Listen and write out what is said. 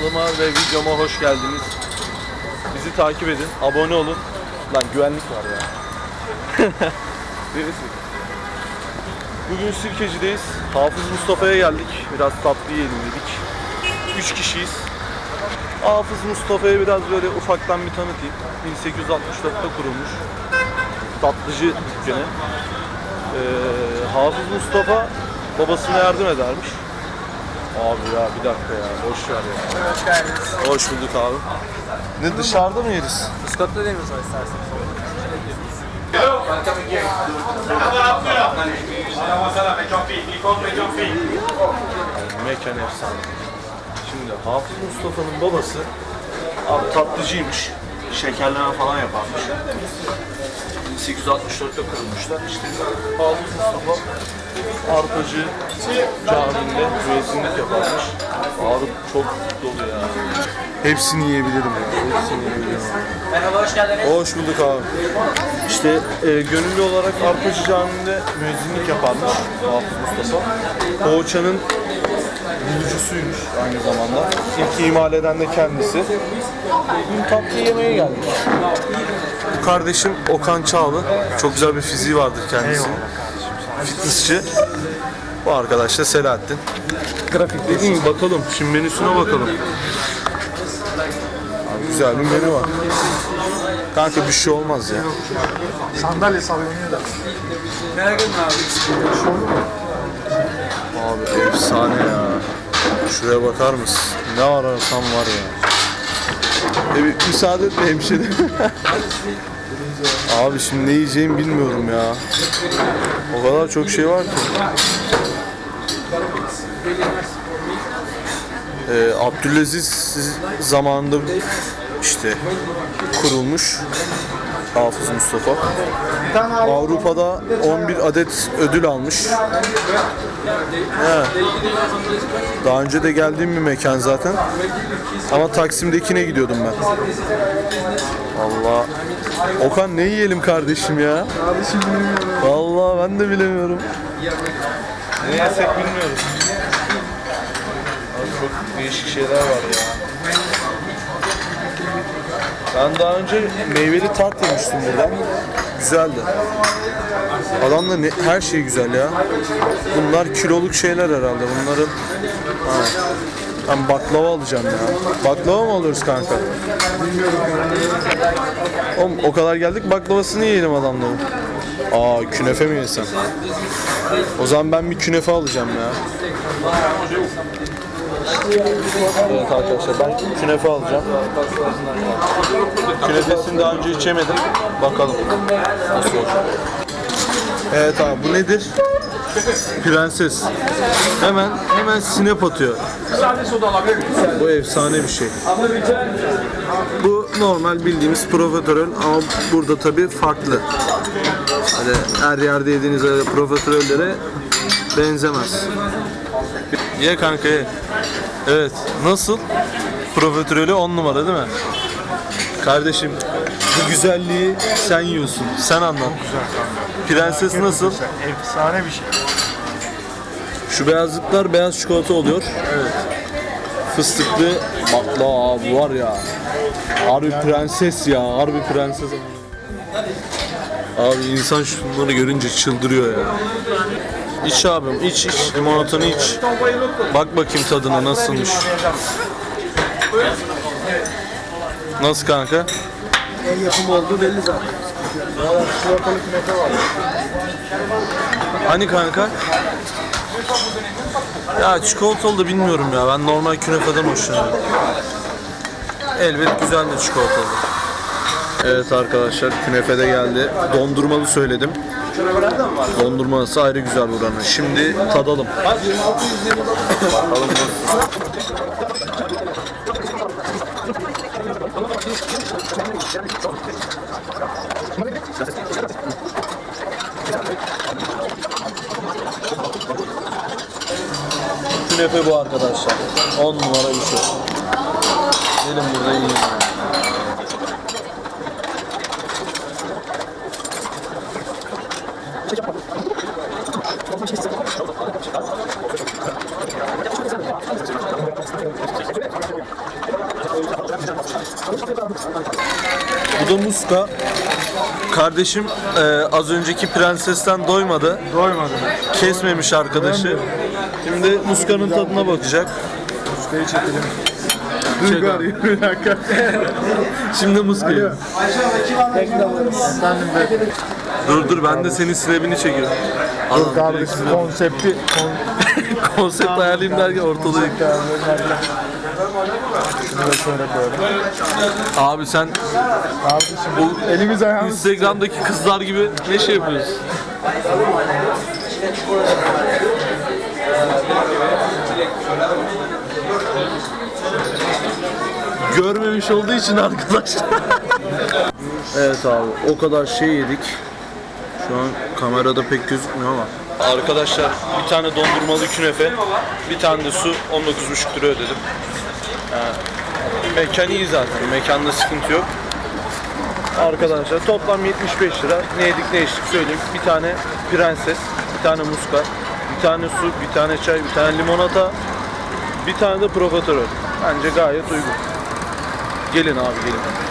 Kanalıma ve videoma hoş geldiniz. Bizi takip edin, abone olun. Lan güvenlik var ya. Neresi? Bugün Sirkeci'deyiz. Hafız Mustafa'ya geldik. Biraz tatlı yiyelim dedik. Üç kişiyiz. Hafız Mustafa'ya biraz böyle ufaktan bir tanıtayım. 1864'te kurulmuş. Tatlıcı dükkanı. Ee, Hafız Mustafa babasına yardım edermiş. Abi ya bir dakika ya boş ver ya. Hoş geldiniz. Hoş bulduk abi. Ne dışarıda mı yeriz? Iskat'ta değil mi sonra isterseniz? Mekan efsane. Şimdi Hafız Mustafa'nın babası abi tatlıcıymış. Şekerleme falan yaparmış. 1864'te kurulmuşlar. İşte Hafız Mustafa Arpacı Camii'nde müezzinlik yaparmış. Abi çok dolu ya. Hepsini yiyebilirim ya. Hepsini yiyebilirim. Merhaba, hoş geldiniz. Hoş bulduk abi. İşte e, gönüllü olarak Arpacı Camii'nde müezzinlik yaparmış Hafız Mustafa. Poğaçanın bulucusuymuş aynı zamanda. İlk imal eden de kendisi. Bugün tatlı yemeye geldik. Bu kardeşim Okan Çağlı. Çok güzel bir fiziği vardır kendisinin. Fitnessçi. Bu arkadaş da Selahattin. Grafik dediğim gibi bakalım. Şimdi menüsüne bakalım. Abi güzel bir menü var. Kanka bir şey olmaz ya. Sandalye sallanıyor da. Merak etme abi. Abi efsane ya. Şuraya bakar mısın? Ne ararsan var ya. E bir müsaade et hemşire. Abi şimdi ne yiyeceğimi bilmiyorum ya. O kadar çok şey var ki. Ee, Abdülaziz zamanında işte kurulmuş Hafız Mustafa. Avrupa'da 11 adet ödül almış. He. Daha önce de geldiğim bir mekan zaten. Ama Taksim'dekine gidiyordum ben. Allah. Okan ne yiyelim kardeşim ya? Kardeşim bilmiyorum. Vallahi ben de bilemiyorum. Ne yesek bilmiyoruz. Abi çok değişik şeyler var ya. Ben daha önce meyveli tart yemiştim buradan. Güzeldi. Adamda ne, her şey güzel ya. Bunlar kiloluk şeyler herhalde. Bunların ha. Ben baklava alacağım ya. Baklava mı alıyoruz kanka? Oğlum o kadar geldik baklavasını yiyelim adamların. Aa künefe mi yesem? O zaman ben bir künefe alacağım ya. Evet arkadaşlar ben künefe alacağım. Künefesini daha önce içemedim. Bakalım. Evet abi bu nedir? Prenses. Hemen hemen sinep atıyor. Bu efsane bir şey. Bu normal bildiğimiz profiterol ama burada tabi farklı. Hani her yerde yediğiniz profiterollere benzemez. Ye kanka ye. Evet. Nasıl? Profiterolü 10 numara değil mi? Kardeşim bu güzelliği sen yiyorsun. Sen anlat. Prenses nasıl? Efsane bir şey. Şu beyazlıklar beyaz çikolata oluyor. Evet. Fıstıklı baklava abi var ya. Harbi prenses ya. Harbi prenses. Abi insan şunları görünce çıldırıyor ya. İç abim iç iç. Limonatını iç. Bak bakayım tadına nasılmış. Nasıl kanka? El yapımı olduğu belli zaten. Künefe var. Hani kanka? Ya çikolatalı da bilmiyorum ya. Ben normal künefeden hoşlanıyorum. Elbet güzel de çikolatalı. Evet arkadaşlar künefe de geldi. Dondurmalı söyledim. Dondurması ayrı güzel buranın. Şimdi tadalım. Bakalım. Künefe bu arkadaşlar. 10 numara bir şey. Gelin burada yiyin. Bu da muska. Kardeşim e, az önceki prensesten doymadı. Doymadım. Kesmemiş arkadaşı. Şimdi muskanın tadına bakacak. Muskayı çekelim. Çek Duygu arıyor bir dakika. Şimdi muskayı. Efendim be. Dur dur ben de senin snap'ini çekiyorum. Adam Kardeşim konsepti konsept ayarlayayım derken ortalığı yık- Şunu da şöyle koyalım. Abi sen Kardeşim bu elimiz ayağımız Instagram'daki kızlar gibi ne şey yapıyorsun? Görmemiş olduğu için arkadaşlar. evet abi o kadar şey yedik. Şu an kamerada pek gözükmüyor ama. Arkadaşlar bir tane dondurmalı künefe, bir tane de su 19,5 lira ödedim. Yani mekan iyi zaten, mekanda sıkıntı yok. Arkadaşlar toplam 75 lira. Ne yedik ne içtik söyleyeyim. Bir tane prenses, bir tane muska, bir tane su, bir tane çay, bir tane limonata, bir tane de profiterol. Bence gayet uygun. Gelin abi gelin.